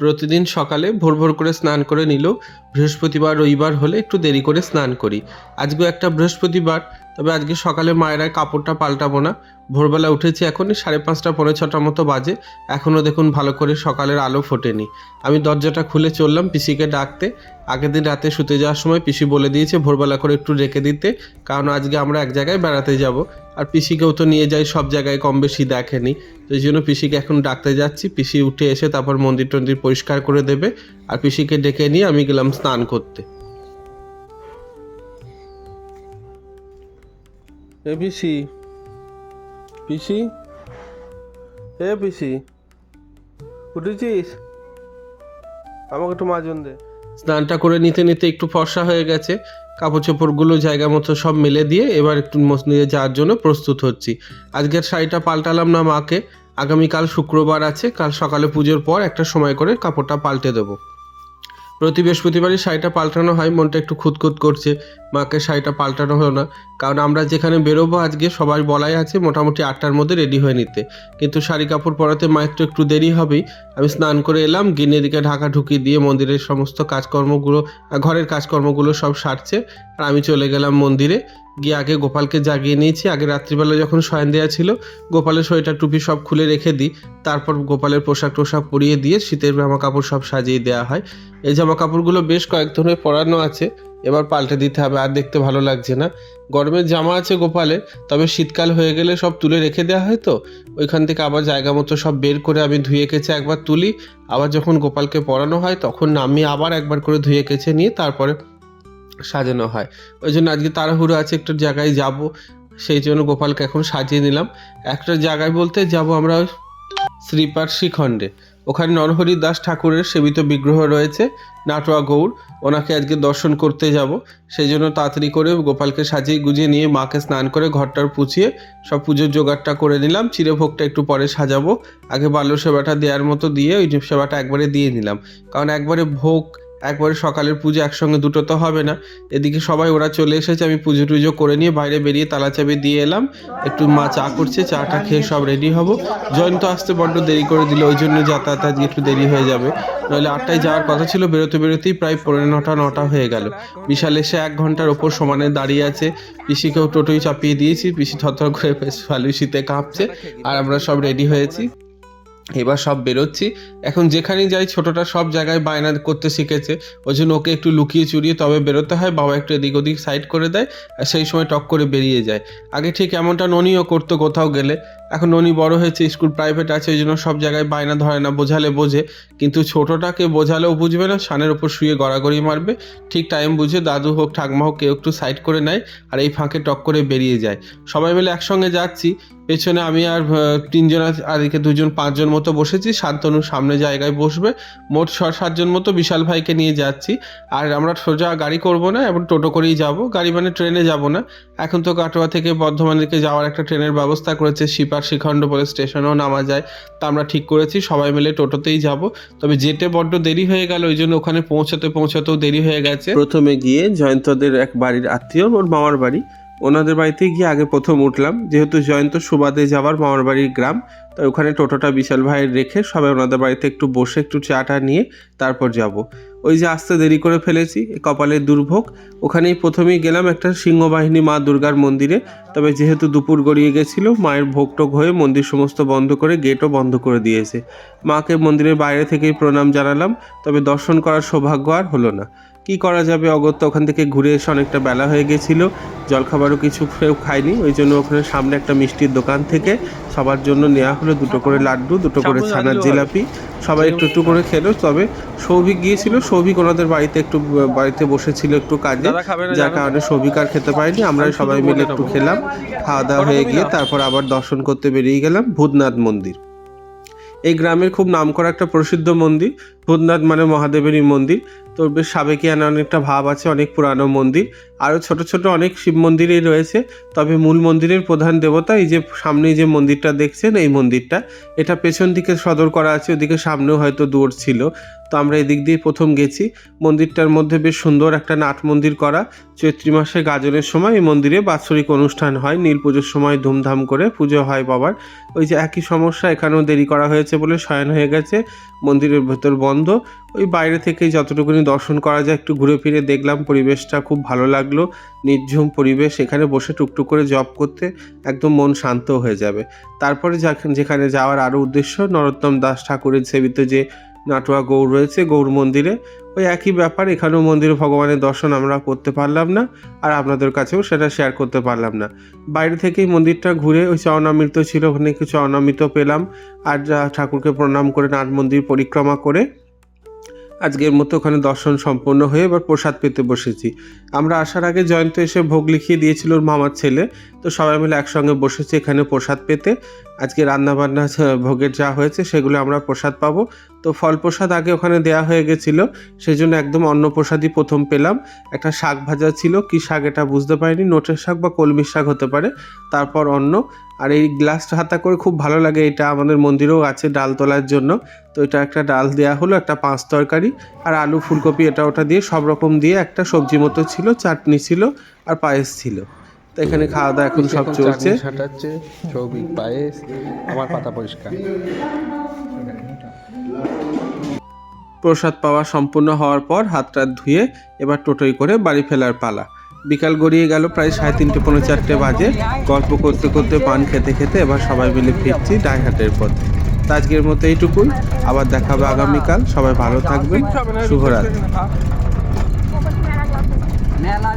প্রতিদিন সকালে ভোর ভোর করে স্নান করে নিলেও বৃহস্পতিবার, রবিবার হলে একটু দেরি করে স্নান করি। আজকেও একটা বৃহস্পতিবার, তবে আজকে সকালে মায়েরা কাপড়টা পাল্টাবো না। ভোরবেলা উঠেছি এখনই, সাড়ে পাঁচটা, পৌনে ছটার মতো বাজে। এখনও দেখুন ভালো করে সকালের আলো ফোটেনি। আমি দরজাটা খুলে চললাম পিসিকে ডাকতে। আগের দিন রাতে শুতে যাওয়ার সময় পিসি বলে দিয়েছে, ভোরবেলা করে একটু রেখে দিতে, কারণ আজকে আমরা এক জায়গায় বেড়াতে যাব। আর পিসিকেও তো নিয়ে যাই সব জায়গায় কম বেশি দেখেনি। তো এই জন্য পিসিকে এখন ডাকতে যাচ্ছি। পিসি উঠে এসে তারপর মন্দির টন্দির পরিষ্কার করে দেবে আর পিসিকে ডেকে নিয়ে আমি গেলাম স্নান করতে। এ পিসি পিসি, এ পিসি, উঠেছিস? আমাকে একটু মাজন দে। স্নানটা করে নিতে নিতে একটু ফর্সা হয়ে গেছে। কাপড় চোপড়গুলো জায়গা মতো সব মেলে দিয়ে এবার একটু নিয়ে যাওয়ার জন্য প্রস্তুত হচ্ছি। আজকের শাড়িটা পাল্টালাম না মাকে। আগামীকাল শুক্রবার আছে, কাল সকালে পুজোর পর একটা সময় করে কাপড়টা পাল্টে দেবো। প্রতি বৃহস্পতিবারই শাড়িটা পাল্টানো হয়, মনটা একটু খুঁতখুত করছে। মাকে শাড়িটা পাল্টানো হলো না, কারণ আমরা যেখানে বেরোবো আজকে সবাই বলাই আছে মোটামুটি আটটার মধ্যে রেডি হয়ে নিতে। কিন্তু শাড়ি কাপড় পরাতে মায়ের তো একটু দেরি হবেই। আমি স্নান করে এলাম গিনে দিকে ঢাকা ঢুকিয়ে দিয়ে মন্দিরের সমস্ত কাজকর্মগুলো, ঘরের কাজকর্মগুলো সব সারছে। আর আমি চলে গেলাম মন্দিরে। গিয়ে আগে গোপালকে জাগিয়ে নিয়েছি। আগে রাত্রিবেলা যখন শয়ন দেওয়া ছিল, গোপালের সোয়েটার টুপি সব খুলে রেখে দিই। তারপর গোপালের পোশাক টোশাক পরিয়ে দিয়ে শীতের জামা কাপড় সব সাজিয়ে দেওয়া হয়। এই জামা কাপড়গুলো বেশ কয়েক ধরনের পরানো আছে, এবার পাল্টে দিতে হবে, আর দেখতে ভালো লাগছে না। গরমের জামা আছে গোপালের, তবে শীতকাল হয়ে গেলে সব তুলে রেখে দেওয়া হয় তো। ওইখান থেকে আবার জায়গা মতো সব বের করে আমি ধুয়ে কেচে একবার তুলি। আবার যখন গোপালকে পরানো হয়, তখন আমি আবার একবার করে ধুয়ে কেচে নিয়ে তারপরে সাজানো হয়। ওই জন্য আজকে তাড়াহুড়ো আছে, একটু জায়গায় যাব। সেই জন্য গোপালকে এখন সাজিয়ে নিলাম। একটা জায়গায় বলতে যাব আমরা ওই শ্রীপাঠ শ্রীখণ্ডে ওখানে নরহরি দাস ঠাকুরের সেবিত বিগ্রহ রয়েছে, নাটোয়া গৌর ওনাকে আজকে দর্শন করতে যাব। সেই জন্য তাড়াতাড়ি করে গোপালকে সাজিয়ে গুজিয়ে নিয়ে মাকে স্নান করে ঘরটার পুছিয়ে সব পুজোর জোগাড়টা করে নিলাম। চিরভোগটা একটু পরে সাজাবো। আগে বাল্য সেবাটা দেওয়ার মতো দিয়ে ওই সেবাটা একবারে দিয়ে নিলাম। কারণ একবারে ভোগ একবারে সকালের পুজো একসঙ্গে দুটো তো হবে না। এদিকে সবাই ওরা চলে এসেছে, আমি পুজো টুজো করে নিয়ে বাইরে বেরিয়ে তালা চাবি দিয়ে এলাম। একটু মা চা করছে, চাটা খেয়ে সব রেডি হব। জয়ন্ত আসতে বড্ড দেরি করে দিল, ওই জন্য যাতায়াত আজকে একটু দেরি হয়ে যাবে। নইলে আটটায় যাওয়ার কথা ছিল, বেরোতে বেরোতেই প্রায় পনেরো নটা নটা হয়ে গেল। বিশাল এসে এক ঘণ্টার ওপর সমানে দাঁড়িয়ে আছে। পিসিকেও টোটোই চাপিয়ে দিয়েছি, পিসি থরথর করে বেশ শীতে কাঁপছে, আর আমরা সব রেডি হয়েছি। এবার সব বেরোচ্ছি। এখন যেখানেই যাই, ছোটটা সব জায়গায় বায়না করতে শিখেছে। ওই জন্য ওকে একটু লুকিয়ে চুরিয়ে তবে বেরোতে হয়, বাবা একটু এদিক ওদিক সাইড করে দেয়, আর সেই সময় টক করে বেরিয়ে যায়। আগে ঠিক এমনটা ননিও করতো কোথাও গেলে। এখন ননি বড় হয়েছে, স্কুল প্রাইভেট আছে, ওই জন্য সব জায়গায় বায়না ধরে না, বোঝালে বোঝে। কিন্তু ছোটটাকে বোঝালেও বুঝবে না সানের ওপর শুয়ে গড়াগড়ি মারবে। ঠিক টাইম বুঝে দাদু হোক, ঠাকমা হোক, কেউ একটু সাইড করে নেয়, আর এই ফাঁকে টক করে বেরিয়ে যায়। সবাই মিলে একসঙ্গে যাচ্ছি, পেছনে আমি আর তিনজন আর এদিকে দুজন, পাঁচজন মতো বসেছি, শান্তনু সামনে জায়গায় বসবে। মোট ছ সাতজন মতো বিশাল ভাইকে নিয়ে যাচ্ছি। আর আমরা সোজা গাড়ি করব না এবং টোটো করেই যাব। গাড়ি মানে ট্রেনে যাব না। এখন তো কাটোয়া থেকে বর্ধমান দিকে যাওয়ার একটা ট্রেনের ব্যবস্থা করেছে শিপার শিখণ্ড বলে স্টেশনেও নামা যায়। তা আমরা ঠিক করেছি, সবাই মিলে টোটোতেই যাব। তবে যেতে বড্ড দেরি হয়ে গেল, ওই জন্য ওখানে পৌঁছাতে পৌঁছাতেও দেরি হয়ে গেছে। প্রথমে গিয়ে জয়ন্তদের এক বাড়ির আত্মীয়, ওর মামার বাড়ি। ওনাদের বাড়িতে গিয়ে আগে প্রথম উঠলাম। যেহেতু জয়ন্ত সুবাদে যাওয়ার মামার বাড়ির গ্রাম তাই ওখানে টোটোটা বিশাল ভাইয়ের রেখে সবাই ওনাদের বাড়িতে একটু বসে একটু চাটা নিয়ে তারপর যাব। ওই যে আসতে দেরি করে ফেলেছি কপালের দুর্ভোগ। ওখানেই প্রথমেই গেলাম একটা সিংহবাহিনী মা দুর্গার মন্দিরে। তবে যেহেতু দুপুর গড়িয়ে গেছিল, মায়ের ভোগ টোগ হয়ে মন্দির সমস্ত বন্ধ করে গেটও বন্ধ করে দিয়েছে। মাকে মন্দিরের বাইরে থেকেই প্রণাম জানালাম, তবে দর্শন করার সৌভাগ্য আর হলো না। কি করা যাবে? অগত্য ওখান থেকে ঘুরে এসে অনেকটা বেলা হয়ে গেছিল। জলখাবারও কিছু কেউ খায়নি। ওই জন্য ওখানে সামনে একটা মিষ্টির দোকান থেকে সবার জন্য নেওয়া হলো দুটো করে লাড্ডু দুটো করে ছানার জিলাপি। সবাই একটু একটু করে খেলো তবে সৌভিক গিয়েছিল। সৌভিক ওনাদের বাড়িতে একটু বাড়িতে বসেছিল একটু কাজে। যার কারণে সৌভিক আর খেতে পারিনি। আমরা সবাই মিলে একটু খেলাম। খাওয়া দাওয়া হয়ে গিয়ে তারপর আবার দর্শন করতে বেরিয়ে গেলাম ভূতনাথ মন্দির। এই গ্রামের খুব নামকরা একটা প্রসিদ্ধ মন্দির। ভূতনাথ মানে মহাদেবেরই মন্দির। তো বেশ সাবেকিয়ানা অনেকটা ভাব আছে অনেক পুরানো মন্দির। আরও ছোট ছোট অনেক শিব মন্দিরই রয়েছে, তবে মূল মন্দিরের প্রধান দেবতা এই যে সামনে যে মন্দিরটা দেখছেন, এই মন্দিরটা। এটা পেছন দিকে সদর করা আছে, ওদিকে সামনেও হয়তো দূর ছিল। তো আমরা এদিক দিয়ে প্রথম গেছি। মন্দিরটার মধ্যে বেশ সুন্দর একটা নাট মন্দির করা। চৈত্রী মাসে গাজনের সময় এই মন্দিরে বাৎসরিক অনুষ্ঠান হয়, নীল পুজোর সময় ধুমধাম করে পুজো হয় বাবার। ওই যে একই সমস্যা, এখানেও দেরি করা হয়েছে বলে শয়ন হয়ে গেছে, মন্দিরের ভেতর বন্ধ। ওই বাইরে থেকেই যতটুকুনি দর্শন করা যায়, একটু ঘুরে ফিরে দেখলাম, পরিবেশটা খুব ভালো লাগল। নির্ঝুম পরিবেশ এখানে বসে টুকটুক করে জব করতে একদম মন শান্ত হয়ে যাবে। তারপরে যেখানে যাওয়ার আরও উদ্দেশ্য, নরোত্তম দাস ঠাকুরের সেবিত যে নাটোয়া গৌর রয়েছে, গৌর মন্দিরে। ওই একই ব্যাপার, এখানেও মন্দিরে ভগবানের দর্শন আমরা করতে পারলাম না আর আপনাদের কাছেও সেটা শেয়ার করতে পারলাম না। বাইরে থেকেই মন্দিরটা ঘুরে ওই চরণামৃত ছিল, ওখানে কিছু চরণামৃত পেলাম। আর যা ঠাকুরকে প্রণাম করে নাট মন্দির পরিক্রমা করে আজকের মতো ওখানে দর্শন সম্পন্ন হয়ে এবার প্রসাদ পেতে বসেছি। আমরা আসার আগে জয়ন্ত এসে ভোগ লিখিয়ে দিয়েছিল ওর মামার ছেলে। তো সবাই মিলে একসঙ্গে বসেছি এখানে প্রসাদ পেতে। আজকে রান্নাবান্না ভোগের যা হয়েছে সেগুলো আমরা প্রসাদ পাবো। তো ফল প্রসাদ আগে ওখানে দেয়া হয়ে গেছিল। সেই জন্য একদম অন্ন প্রসাদই প্রথম পেলাম। একটা শাক ভাজা ছিল। কি শাক এটা বুঝতে পারিনি। নোটের শাক বা কলমির শাক হতে পারে। তারপর অন্ন। আর এই গ্লাসটা হাতা করে খুব ভালো লাগে। এটা আমাদের মন্দিরেও আছে ডাল তোলার জন্য। তো এটা একটা ডাল দেওয়া হলো একটা পাঁচ তরকারি আর আলু ফুলকপি এটা ওটা দিয়ে সব রকম দিয়ে একটা সবজি মতো ছিল চাটনি ছিল আর পায়েস ছিল। তো এখানে খাওয়া দাওয়া এখন সব চলছে। পায়েস আমার পাতা পরিষ্কার। প্রসাদ পাওয়া সম্পূর্ণ হওয়ার পর হাত টাত ধুয়ে এবার টোটোই করে বাড়ি ফেলার পালা। বিকাল গড়িয়ে গেল প্রায় সাড়ে তিনটে পৌনে চারটে বাজে। গল্প করতে করতে পান খেতে খেতে এবার সবাই মিলে ফিরছি ডাইহাটের পথে। তো আজকের মতো এইটুকুই। আবার দেখা হবে আগামীকাল। সবাই ভালো থাকবেন। শুভরাত্রি। মেলা